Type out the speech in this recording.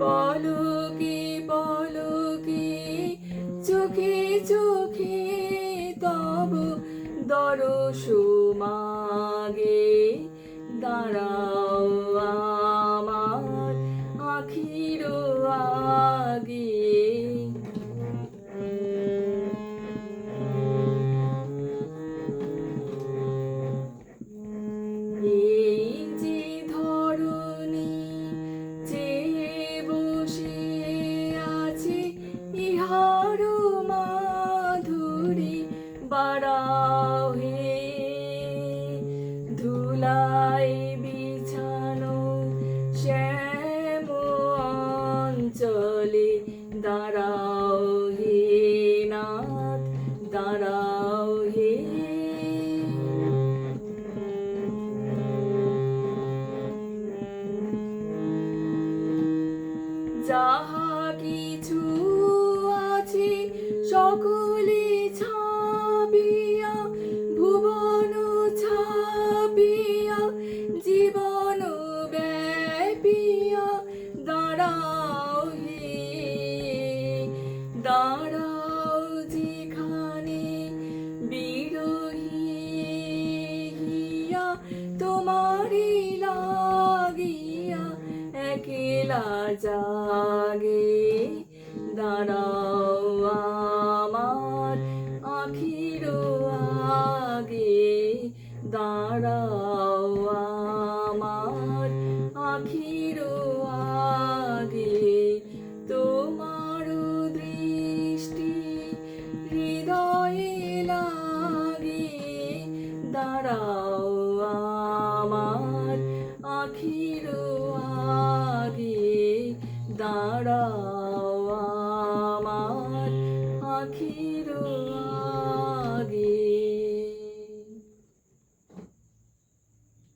পলকে পলকে চোখে চোখে তব দরস মাগে। দাঁড়াও হে নাথ দাঁড়াও হে যাহা কিছু আছে সকলে ছাপিয়া তোমারি লাগিয়া একলা জাগে। দাঁড়াও আমার আখির আগে। দাঁড়াও আমার আখির আগে। তোমার দৃষ্টি হৃদয়ে লাগে। দাঁড়াও ছাড়া আমার আখির আগে